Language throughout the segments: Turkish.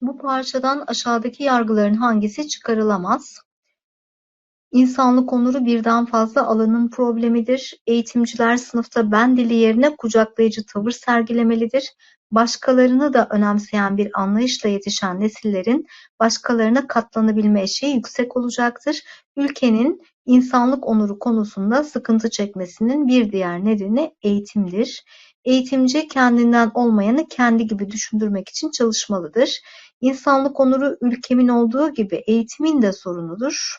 Bu parçadan aşağıdaki yargıların hangisi çıkarılamaz? İnsanlık onuru birden fazla alanın problemidir. Eğitimciler sınıfta ben dili yerine kucaklayıcı tavır sergilemelidir. Başkalarını da önemseyen bir anlayışla yetişen nesillerin başkalarına katlanabilme eşiği yüksek olacaktır. Ülkenin insanlık onuru konusunda sıkıntı çekmesinin bir diğer nedeni eğitimdir. Eğitimci kendinden olmayanı kendi gibi düşündürmek için çalışmalıdır. İnsanlık onuru ülkemin olduğu gibi eğitimin de sorunudur.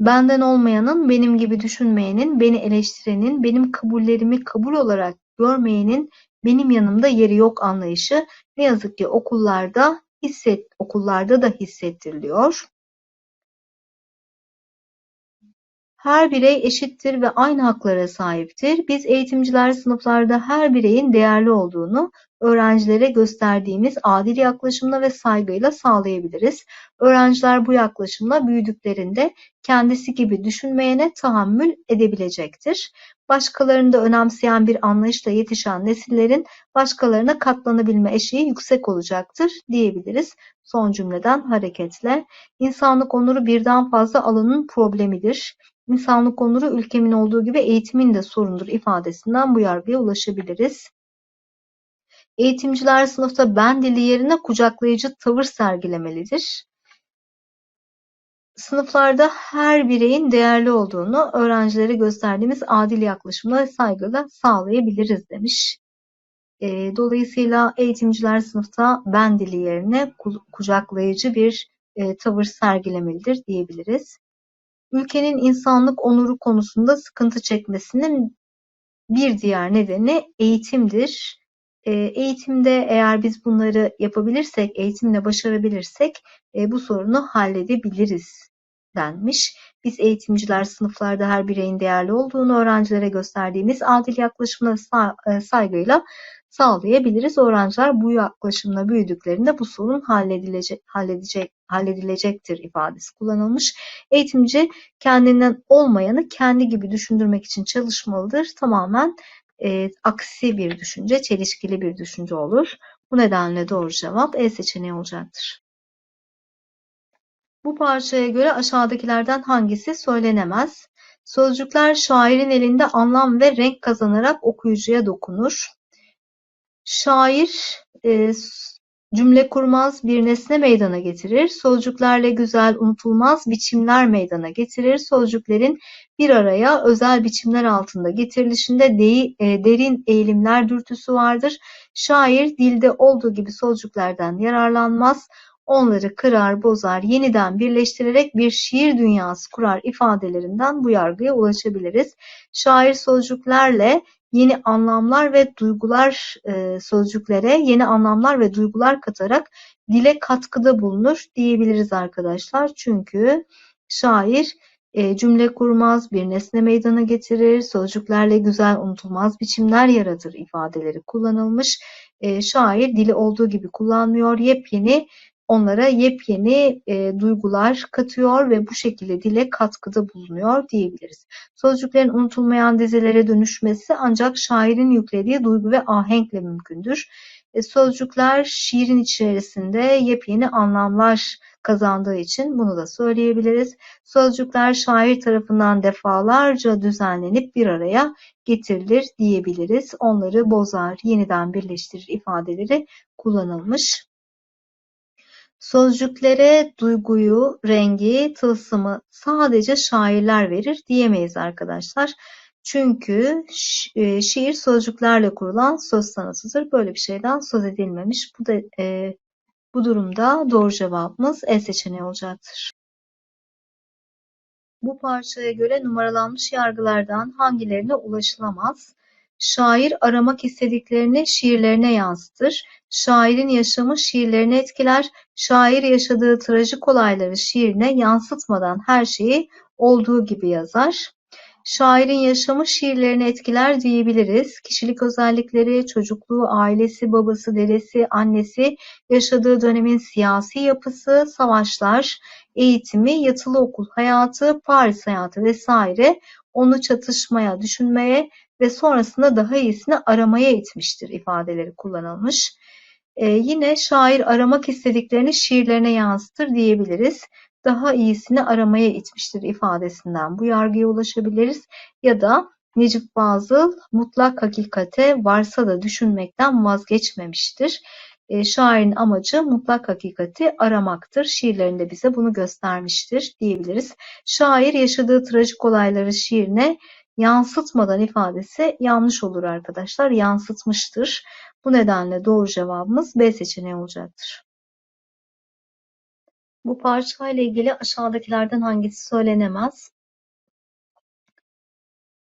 Benden olmayanın, benim gibi düşünmeyenin, beni eleştirenin, benim kabullerimi kabul olarak görmeyenin benim yanımda yeri yok anlayışı ne yazık ki okullarda hisset okullarda da hissettiriliyor. Her birey eşittir ve aynı haklara sahiptir. Biz eğitimciler sınıflarda her bireyin değerli olduğunu öğrencilere gösterdiğimiz adil yaklaşımla ve saygıyla sağlayabiliriz. Öğrenciler bu yaklaşımla büyüdüklerinde kendisi gibi düşünmeyene tahammül edebilecektir. Başkalarını da önemseyen bir anlayışla yetişen nesillerin başkalarına katlanabilme eşiği yüksek olacaktır diyebiliriz. Son cümleden hareketle. İnsanlık onuru birden fazla alanın problemidir. İnsanlık onuru ülkemin olduğu gibi eğitimin de sorundur ifadesinden bu yargıya ulaşabiliriz. Eğitimciler sınıfta ben dili yerine kucaklayıcı tavır sergilemelidir. Sınıflarda her bireyin değerli olduğunu öğrencilere gösterdiğimiz adil yaklaşımla saygıyla sağlayabiliriz demiş. E, dolayısıyla eğitimciler sınıfta ben dili yerine kucaklayıcı bir e, tavır sergilemelidir diyebiliriz. Ülkenin insanlık onuru konusunda sıkıntı çekmesinin bir diğer nedeni eğitimdir. E, eğitimde eğer biz bunları yapabilirsek, eğitimle başarabilirsek e, bu sorunu halledebiliriz denmiş. Biz eğitimciler sınıflarda her bireyin değerli olduğunu öğrencilere gösterdiğimiz adil yaklaşımla e, saygıyla sağlayabiliriz. Öğrenciler bu yaklaşımla büyüdüklerinde bu sorun halledilecek, halledecek, halledilecektir ifadesi kullanılmış. Eğitimci kendinden olmayanı kendi gibi düşündürmek için çalışmalıdır. Tamamen e, aksi bir düşünce, çelişkili bir düşünce olur. Bu nedenle doğru cevap E seçeneği olacaktır. Bu parçaya göre aşağıdakilerden hangisi söylenemez? Sözcükler şairin elinde anlam ve renk kazanarak okuyucuya dokunur. Şair e, cümle kurmaz bir nesne meydana getirir. Sözcüklerle güzel, unutulmaz biçimler meydana getirir. Sözcüklerin bir araya özel biçimler altında getirilişinde de, e, derin eğilimler dürtüsü vardır. Şair dilde olduğu gibi sözcüklerden yararlanmaz. Onları kırar, bozar, yeniden birleştirerek bir şiir dünyası kurar ifadelerinden bu yargıya ulaşabiliriz. Şair sözcüklerle yeni anlamlar ve duygular e, sözcüklere yeni anlamlar ve duygular katarak dile katkıda bulunur diyebiliriz arkadaşlar. Çünkü şair e, cümle kurmaz, bir nesne meydana getirir, sözcüklerle güzel unutulmaz biçimler yaratır ifadeleri kullanılmış. E, şair dili olduğu gibi kullanmıyor, yepyeni onlara yepyeni e, duygular katıyor ve bu şekilde dile katkıda bulunuyor diyebiliriz. Sözcüklerin unutulmayan dizelere dönüşmesi ancak şairin yüklediği duygu ve ahenkle mümkündür. E, sözcükler şiirin içerisinde yepyeni anlamlar kazandığı için bunu da söyleyebiliriz. Sözcükler şair tarafından defalarca düzenlenip bir araya getirilir diyebiliriz. Onları bozar, yeniden birleştirir ifadeleri kullanılmış. Sözcüklere duyguyu, rengi, tılsımı sadece şairler verir diyemeyiz arkadaşlar. Çünkü e, şiir sözcüklerle kurulan söz sanatıdır. Böyle bir şeyden söz edilmemiş. Bu da e, bu durumda doğru cevabımız E seçeneği olacaktır. Bu parçaya göre numaralanmış yargılardan hangilerine ulaşılamaz? Şair aramak istediklerini şiirlerine yansıtır. Şairin yaşamı şiirlerini etkiler. Şair yaşadığı trajik olayları şiirine yansıtmadan her şeyi olduğu gibi yazar. Şairin yaşamı şiirlerini etkiler diyebiliriz. Kişilik özellikleri, çocukluğu, ailesi, babası, dedesi, annesi, yaşadığı dönemin siyasi yapısı, savaşlar, eğitimi, yatılı okul hayatı, Paris hayatı vesaire onu çatışmaya, düşünmeye ve sonrasında daha iyisini aramaya itmiştir ifadeleri kullanılmış. Ee, yine şair aramak istediklerini şiirlerine yansıtır diyebiliriz. Daha iyisini aramaya itmiştir ifadesinden bu yargıya ulaşabiliriz. Ya da Necip Fazıl mutlak hakikate varsa da düşünmekten vazgeçmemiştir. E, şairin amacı mutlak hakikati aramaktır. Şiirlerinde bize bunu göstermiştir diyebiliriz. Şair yaşadığı trajik olayları şiirine yansıtmadan ifadesi yanlış olur arkadaşlar. Yansıtmıştır. Bu nedenle doğru cevabımız B seçeneği olacaktır. Bu parçayla ilgili aşağıdakilerden hangisi söylenemez?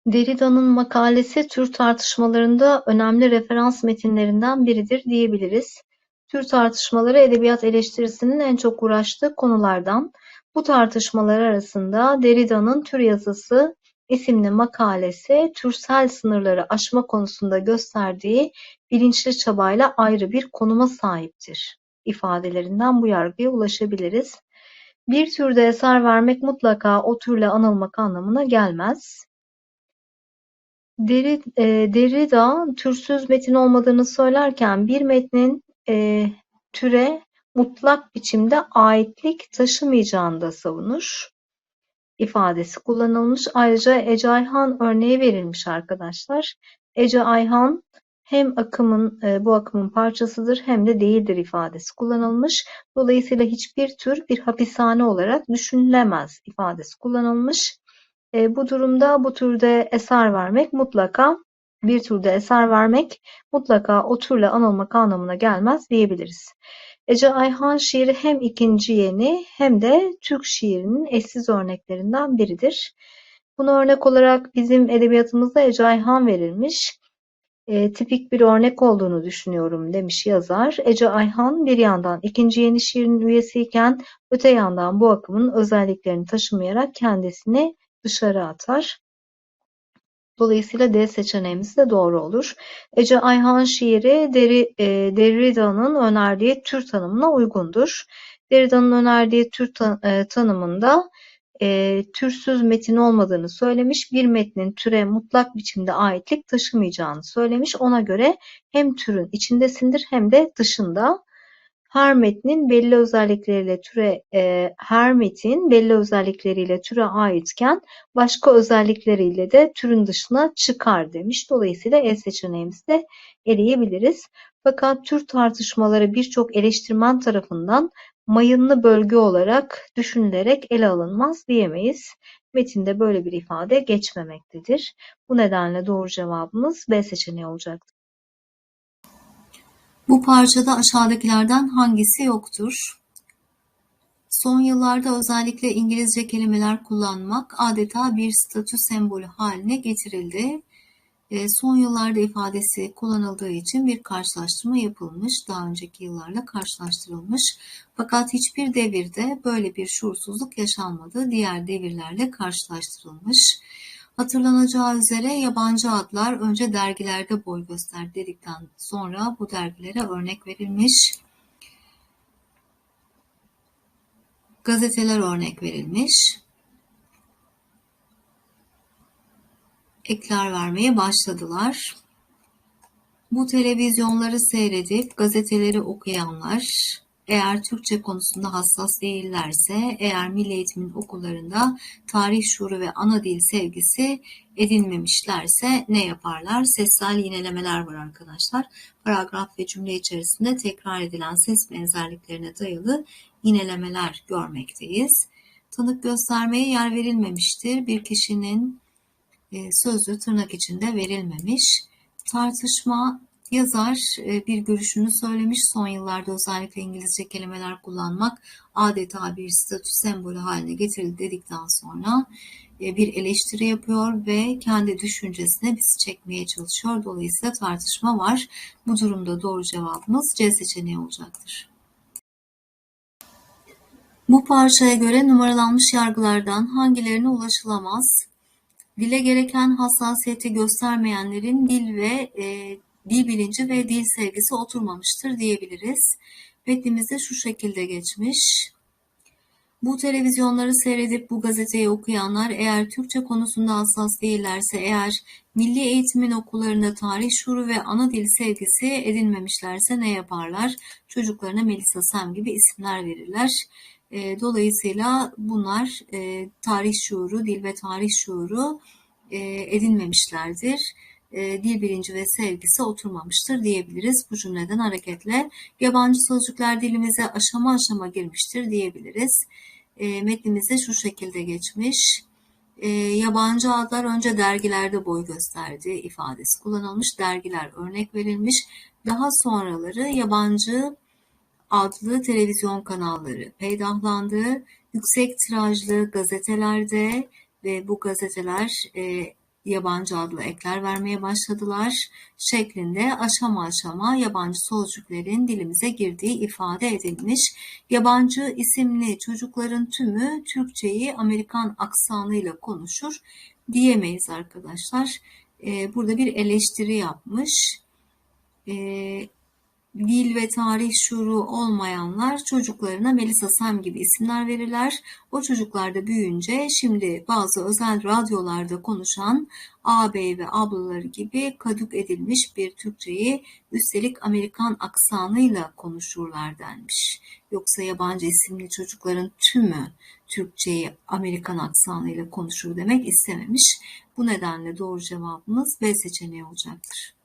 Derrida'nın makalesi tür tartışmalarında önemli referans metinlerinden biridir diyebiliriz. Tür tartışmaları edebiyat eleştirisinin en çok uğraştığı konulardan. Bu tartışmalar arasında Derrida'nın Tür Yazısı isimli makalesi türsel sınırları aşma konusunda gösterdiği bilinçli çabayla ayrı bir konuma sahiptir ifadelerinden bu yargıya ulaşabiliriz. Bir türde eser vermek mutlaka o türle anılmak anlamına gelmez. Deri, e, Derrida türsüz metin olmadığını söylerken bir metnin e, türe mutlak biçimde aitlik taşımayacağını da savunur ifadesi kullanılmış. Ayrıca Ece Ayhan örneği verilmiş arkadaşlar. Ece Ayhan hem akımın e, bu akımın parçasıdır hem de değildir ifadesi kullanılmış. Dolayısıyla hiçbir tür bir hapishane olarak düşünülemez ifadesi kullanılmış. E, bu durumda bu türde eser vermek mutlaka bir türde eser vermek mutlaka o türle anılmak anlamına gelmez diyebiliriz. Ece Ayhan şiiri hem ikinci yeni hem de Türk şiirinin eşsiz örneklerinden biridir. Buna örnek olarak bizim edebiyatımızda Ece Ayhan verilmiş. E, tipik bir örnek olduğunu düşünüyorum demiş yazar. Ece Ayhan bir yandan ikinci yeni şiirin üyesiyken öte yandan bu akımın özelliklerini taşımayarak kendisini dışarı atar. Dolayısıyla D seçeneğimiz de doğru olur. Ece Ayhan şiiri Deri, e, Derrida'nın önerdiği tür tanımına uygundur. Derrida'nın önerdiği tür e, tanımında e, türsüz metin olmadığını söylemiş, bir metnin türe mutlak biçimde aitlik taşımayacağını söylemiş. Ona göre hem türün içindesindir hem de dışında her metnin belli özellikleriyle türe e, her metin belli özellikleriyle türe aitken başka özellikleriyle de türün dışına çıkar demiş. Dolayısıyla E seçeneğimizi de eleyebiliriz. Fakat tür tartışmaları birçok eleştirmen tarafından mayınlı bölge olarak düşünülerek ele alınmaz diyemeyiz. Metinde böyle bir ifade geçmemektedir. Bu nedenle doğru cevabımız B seçeneği olacaktır. Bu parçada aşağıdakilerden hangisi yoktur? Son yıllarda özellikle İngilizce kelimeler kullanmak adeta bir statü sembolü haline getirildi. E, son yıllarda ifadesi kullanıldığı için bir karşılaştırma yapılmış, daha önceki yıllarla karşılaştırılmış. Fakat hiçbir devirde böyle bir şuursuzluk yaşanmadı, diğer devirlerle karşılaştırılmış. Hatırlanacağı üzere yabancı adlar önce dergilerde boy gösterdi dedikten sonra bu dergilere örnek verilmiş. Gazeteler örnek verilmiş. Ekler vermeye başladılar. Bu televizyonları seyredip gazeteleri okuyanlar eğer Türkçe konusunda hassas değillerse, eğer milli eğitimin okullarında tarih şuuru ve ana dil sevgisi edinmemişlerse ne yaparlar? Sessel yinelemeler var arkadaşlar. Paragraf ve cümle içerisinde tekrar edilen ses benzerliklerine dayalı yinelemeler görmekteyiz. Tanık göstermeye yer verilmemiştir. Bir kişinin e, sözü tırnak içinde verilmemiş. Tartışma Yazar e, bir görüşünü söylemiş. Son yıllarda özellikle İngilizce kelimeler kullanmak adeta bir statü sembolü haline getirildi dedikten sonra e, bir eleştiri yapıyor ve kendi düşüncesine bizi çekmeye çalışıyor. Dolayısıyla tartışma var. Bu durumda doğru cevabımız C seçeneği olacaktır. Bu parçaya göre numaralanmış yargılardan hangilerine ulaşılamaz? Dile gereken hassasiyeti göstermeyenlerin dil ve e, dil bilinci ve dil sevgisi oturmamıştır diyebiliriz. Metnimizde şu şekilde geçmiş. Bu televizyonları seyredip bu gazeteyi okuyanlar eğer Türkçe konusunda hassas değillerse, eğer milli eğitimin okullarında tarih şuuru ve ana dil sevgisi edinmemişlerse ne yaparlar? Çocuklarına Melisa Sam gibi isimler verirler. E, dolayısıyla bunlar e, tarih şuuru, dil ve tarih şuuru e, edinmemişlerdir. E, dil bilinci ve sevgisi oturmamıştır diyebiliriz. Bu cümleden hareketle yabancı sözcükler dilimize aşama aşama girmiştir diyebiliriz. E, metnimizde şu şekilde geçmiş. E, yabancı adlar önce dergilerde boy gösterdi ifadesi kullanılmış. Dergiler örnek verilmiş. Daha sonraları yabancı adlı televizyon kanalları peydahlandı. Yüksek tirajlı gazetelerde ve bu gazeteler e, yabancı adlı ekler vermeye başladılar şeklinde aşama aşama yabancı sözcüklerin dilimize girdiği ifade edilmiş. Yabancı isimli çocukların tümü Türkçeyi Amerikan aksanıyla konuşur diyemeyiz arkadaşlar. E, burada bir eleştiri yapmış. Dil ve tarih şuuru olmayanlar çocuklarına Melisa Sam gibi isimler verirler. O çocuklar da büyüyünce şimdi bazı özel radyolarda konuşan ağabey ve ablaları gibi kaduk edilmiş bir Türkçeyi üstelik Amerikan aksanıyla konuşurlar denmiş. Yoksa yabancı isimli çocukların tümü Türkçeyi Amerikan aksanıyla konuşur demek istememiş. Bu nedenle doğru cevabımız B seçeneği olacaktır.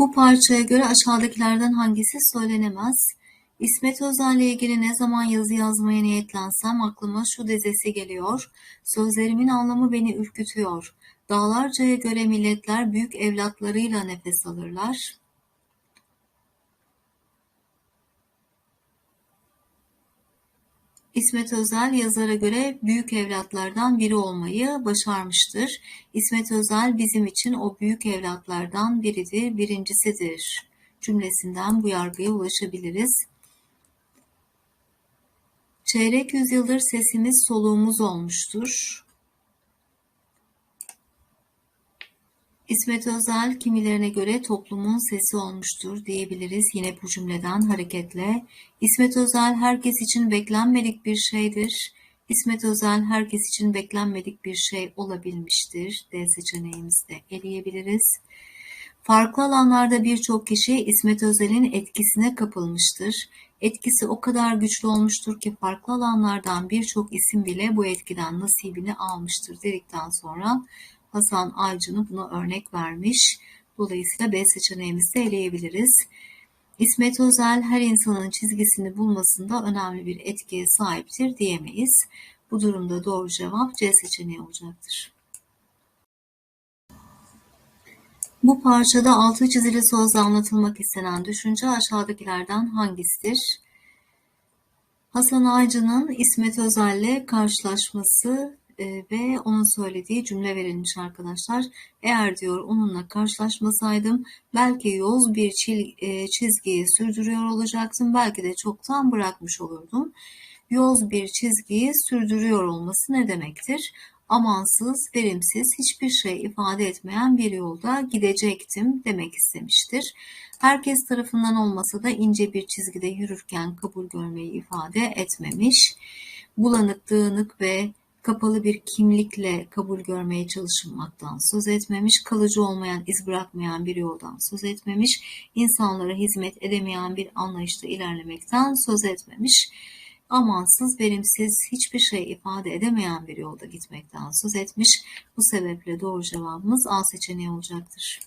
Bu parçaya göre aşağıdakilerden hangisi söylenemez? İsmet Özel'le ilgili ne zaman yazı yazmaya niyetlensem aklıma şu dizesi geliyor. Sözlerimin anlamı beni ürkütüyor. Dağlarca'ya göre milletler büyük evlatlarıyla nefes alırlar. İsmet Özel yazara göre büyük evlatlardan biri olmayı başarmıştır. İsmet Özel bizim için o büyük evlatlardan biridir, birincisidir cümlesinden bu yargıya ulaşabiliriz. Çeyrek yüzyıldır sesimiz soluğumuz olmuştur. İsmet Özel kimilerine göre toplumun sesi olmuştur diyebiliriz yine bu cümleden hareketle. İsmet Özel herkes için beklenmedik bir şeydir. İsmet Özel herkes için beklenmedik bir şey olabilmiştir. D seçeneğimizde eleyebiliriz. Farklı alanlarda birçok kişi İsmet Özel'in etkisine kapılmıştır. Etkisi o kadar güçlü olmuştur ki farklı alanlardan birçok isim bile bu etkiden nasibini almıştır dedikten sonra Hasan Aycı'nı buna örnek vermiş. Dolayısıyla B seçeneğimizi eleyebiliriz. İsmet Özel her insanın çizgisini bulmasında önemli bir etkiye sahiptir diyemeyiz. Bu durumda doğru cevap C seçeneği olacaktır. Bu parçada altı çizili sözle anlatılmak istenen düşünce aşağıdakilerden hangisidir? Hasan Aycı'nın İsmet Özel'le karşılaşması e, ve onun söylediği cümle verilmiş arkadaşlar. Eğer diyor onunla karşılaşmasaydım belki yoz bir e, çizgiyi sürdürüyor olacaktım. Belki de çoktan bırakmış olurdum. Yoz bir çizgiyi sürdürüyor olması ne demektir? Amansız, verimsiz, hiçbir şey ifade etmeyen bir yolda gidecektim demek istemiştir. Herkes tarafından olmasa da ince bir çizgide yürürken kabul görmeyi ifade etmemiş. Bulanık, dağınık ve kapalı bir kimlikle kabul görmeye çalışılmaktan söz etmemiş, kalıcı olmayan, iz bırakmayan bir yoldan söz etmemiş, insanlara hizmet edemeyen bir anlayışta ilerlemekten söz etmemiş, amansız, verimsiz, hiçbir şey ifade edemeyen bir yolda gitmekten söz etmiş. Bu sebeple doğru cevabımız A seçeneği olacaktır.